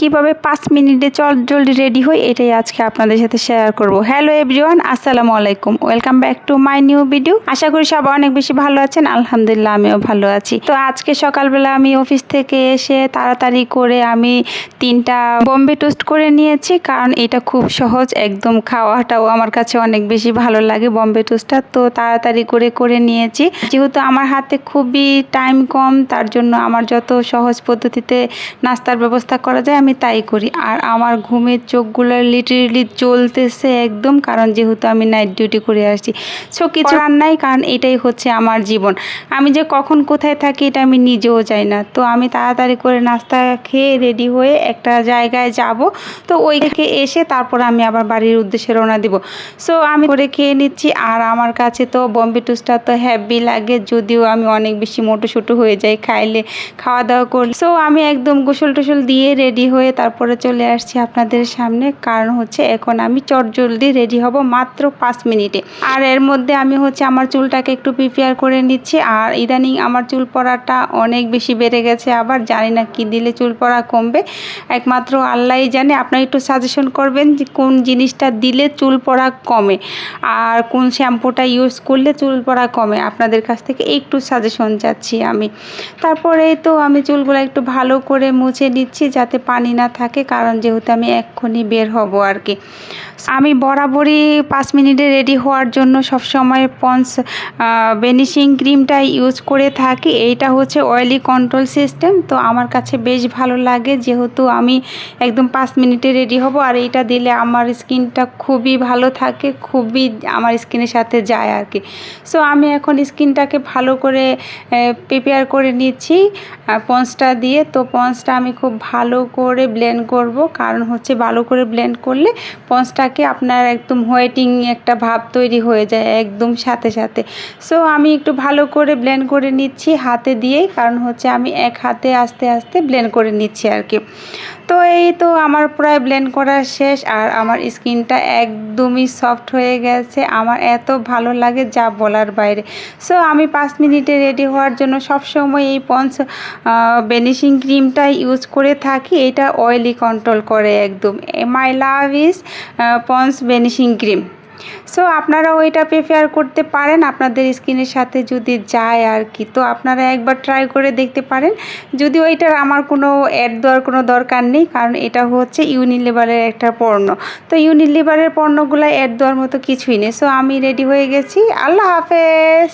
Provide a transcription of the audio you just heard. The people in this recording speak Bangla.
কীভাবে পাঁচ মিনিটে চল, জলদি রেডি হই, এটাই আজকে আপনাদের সাথে শেয়ার করব। হ্যালো এভরিওয়ান আসসালামু আলাইকুম। Welcome back to my new video আশা করি সবাই অনেক বেশি ভালো আছেন। আলহামদুলিল্লাহ, আমিও ভালো আছি। তো আজকে সকালবেলা আমি অফিস থেকে এসে তাড়াতাড়ি করে আমি তিনটা বম্বে টোস্ট করে নিয়েছি, কারণ এটা খুব সহজ। একদম খাওয়াটাও আমার কাছে অনেক বেশি ভালো লাগে বম্বে টোস্টটা তো তাড়াতাড়ি করে করে নিয়েছি। যেহেতু আমার হাতে খুবই টাইম কম, তার জন্য আমার যত সহজ পদ্ধতিতে নাস্তার ব্যবস্থা করা যায়, আমি তাই করি। আর আমার ঘুমের চোখগুলো লিটারেলি চলতেছে একদম কারণ যেহেতু আমি নাইট ডিউটি করে আসছি। সো কিছু রান্নাই কারণ এটাই হচ্ছে আমার জীবন। আমি যে কখন কোথায় থাকি এটা আমি নিজেও যাই না। তো আমি তাড়াতাড়ি করে নাস্তা খেয়ে রেডি হয়ে একটা জায়গায় যাব। তো ওই থেকে এসে তারপর আমি আবার বাড়ির উদ্দেশ্যে রওনা দিব। সো আমি করে খেয়ে নিচ্ছি। আর আমার কাছে তো বম্বে টুসটা তো হ্যাপি লাগে যদিও আমি অনেক বেশি মোটো হয়ে যাই খাইলে খাওয়া দাওয়া করি সো আমি একদম গোসল টোসল দিয়ে রেডি হয়ে তারপরে চলে আসছি আপনাদের সামনে। কারণ হচ্ছে এখন আমি চটজলদি রেডি হব মাত্র পাঁচ মিনিটে। আর এর মধ্যে আমি হচ্ছে আমার চুলটাকে একটু প্রিপেয়ার করে নিচ্ছি। আর ইদানিং আমার চুল পড়াটা অনেক বেশি বেড়ে গেছে আবার। জানি না কি দিলে চুল পড়া কমবে। একমাত্র আল্লাহই জানে, আপনারা একটু সাজেশন করবেন যে কোন জিনিসটা দিলে চুল পড়া কমে। আর কোন শ্যাম্পুটা ইউজ করলে চুল পড়া কমে। আপনাদের কাছ থেকে একটু সাজেশন চাচ্ছি আমি। তারপরে তো আমি চুলগুলো একটু ভালো করে মুছে নিচ্ছি যাতে পানি না থাকে, কারণ যেহেতু আমি এক্ষুনি বের হব আর কি। আমি বরাবরই পাঁচ মিনিটে রেডি হওয়ার জন্য সবসময় পন্স বেনিশিং ক্রিমটা ইউজ করে থাকি। এইটা হচ্ছে অয়েলি কন্ট্রোল সিস্টেম। তো আমার কাছে বেশ ভালো লাগে, যেহেতু আমি একদম পাঁচ মিনিটে রেডি হব। আর এইটা দিলে আমার স্কিনটা খুবই ভালো থাকে, খুবই আমার স্কিনের সাথে যায় আর কি। সো আমি এখন স্কিনটাকে ভালো করে প্রিপেয়ার করে নিচ্ছি পন্সটা দিয়ে। তো পন্সটা আমি খুব ভালো করে ব্লেন্ড করব। কারণ হচ্ছে ভালো করে ব্লেন্ড করলে পন্সটাকে আপনার একদম হোয়েটিং একটা ভাব তৈরি হয়ে যায় একদম সাথে সাথে। সো আমি একটু ভালো করে ব্লেন্ড করে নিচ্ছি হাতে দিয়েই। কারণ হচ্ছে আমি এক হাতে আস্তে আস্তে ব্লেন্ড করে নিচ্ছি আর কি তো এই তো আমার প্রায় ব্লেন্ড করা শেষ। আর আমার স্কিনটা একদমই সফট হয়ে গেছে। আমার এত ভালো লাগে যা বলার বাইরে। সো আমি পাঁচ মিনিটে রেডি হওয়ার জন্য সবসময় এই পন্স বেনিশিং ক্রিমটা ইউজ করে থাকি। এটা অয়েলি কন্ট্রোল করে একদম। My love is Pond's vanishing cream so আপনারাও এটা প্রিফেয়ার করতে পারেন। আপনাদের স্কিনের সাথে যদি যায় আর কি, তো আপনারা একবার ট্রাই করে দেখতে পারেন। যদি ওইটার আমার কোনো অ্যাড দেওয়ার কোনো দরকার নেই, কারণ এটা হচ্ছে ইউনিলিভারের একটা পণ্য। তো ইউনিলিভারের পণ্যগুলো অ্যাড দেওয়ার মতো কিছুই নেই। সো আমি রেডি হয়ে গেছি। আল্লাহ হাফেজ!